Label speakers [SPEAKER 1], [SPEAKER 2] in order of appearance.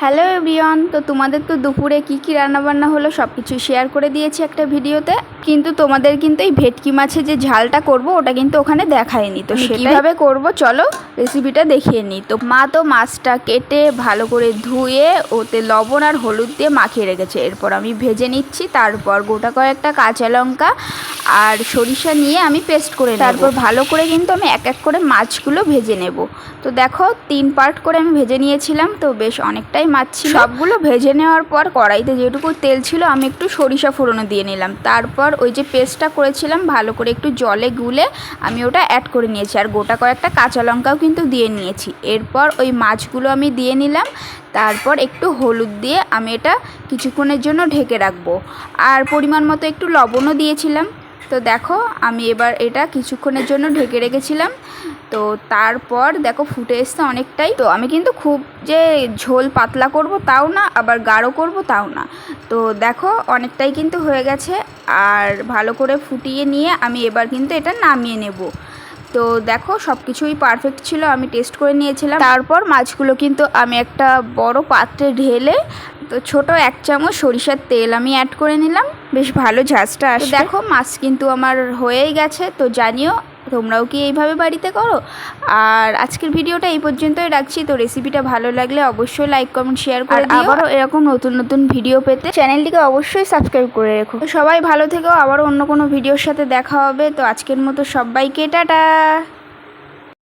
[SPEAKER 1] Hello everyone তো তোমাদের তো দুপুরে কি কী রান্নাবান্না হলো সব কিছু শেয়ার করে দিয়েছি একটা ভিডিওতে। কিন্তু তোমাদের কিন্তু এই ভেটকি মাছের যে ঝালটা করব ওটা কিন্তু ওখানে দেখায়নি তো সেভাবে করব? চলো রেসিপিটা দেখিয়ে নিই। তো মা তো মাছটা কেটে ভালো করে ধুয়ে ওতে লবণ আর হলুদ দিয়ে মাখিয়ে রেখেছে। এরপর আমি ভেজে নিচ্ছি তারপর গোটা কয়েকটা কাঁচা লঙ্কা আর সরিষা নিয়ে আমি পেস্ট করে। তারপর ভালো করে কিন্তু আমি এক এক করে মাছগুলো ভেজে নেব। তো দেখো তিন পার্ট করে আমি ভেজে নিয়েছিলাম তো বেশ অনেকটাই মাছ ছিল। সবগুলো ভেজে নেওয়ার পর কড়াইতে যেটুকু তেল ছিল আমি একটু সরিষা ফোড়নো দিয়ে নিলাম। তারপর ওই যে পেস্টটা করেছিলাম ভালো করে একটু জলে গুলে আমি ওটা অ্যাড করে নিয়েছি। আর গোটা কয়েকটা কাঁচা লঙ্কাও কিন্তু দিয়ে নিয়েছি। এরপর ওই মাছগুলো আমি দিয়ে নিলাম। তারপর একটু হলুদ দিয়ে আমি এটা কিছুক্ষণের জন্য ঢেকে রাখব। আর পরিমাণ মতো একটু লবণও দিয়েছিলাম। তো দেখো, আমি এবার এটা কিছুক্ষণের জন্য ঢেকে রেখেছিলাম। তো তারপর দেখো, ফুটে এসছে অনেকটাই। তো আমি কিন্তু খুব যে ঝোল পাতলা করব তাও না, আবার গাঢ় করব তাও না। তো দেখো, অনেকটাই কিন্তু হয়ে গেছে। আর ভালো করে ফুটিয়ে নিয়ে আমি এবার কিন্তু এটা নামিয়ে নেব। তো দেখো সব কিছুই পারফেক্ট ছিল, আমি টেস্ট করে নিয়েছিলাম। তারপর মাছগুলো কিন্তু আমি একটা বড় পাত্রে ঢেলে, তো ছোট এক চামচ সরিষার তেল আমি অ্যাড করে নিলাম। বেশ ভালো ঝাঁজটা আসে দেখো, মাছ কিন্তু আমার হয়েই গেছে, তো জানিও তোমরাও কি এইভাবে বাড়িতে করো? আর আজকের ভিডিওটা এই পর্যন্তই রাখছি। তো রেসিপিটা ভালো লাগলে অবশ্যই লাইক কমেন্ট শেয়ার করে দিও। আবারও এরকম নতুন নতুন ভিডিও পেতে চ্যানেলটিকে অবশ্যই সাবস্ক্রাইব করে রেখো। সবাই ভালো থেকো। আবারও অন্য কোনো ভিডিওর সাথে দেখা হবে। তো আজকের মতো সবাইকে টাটা!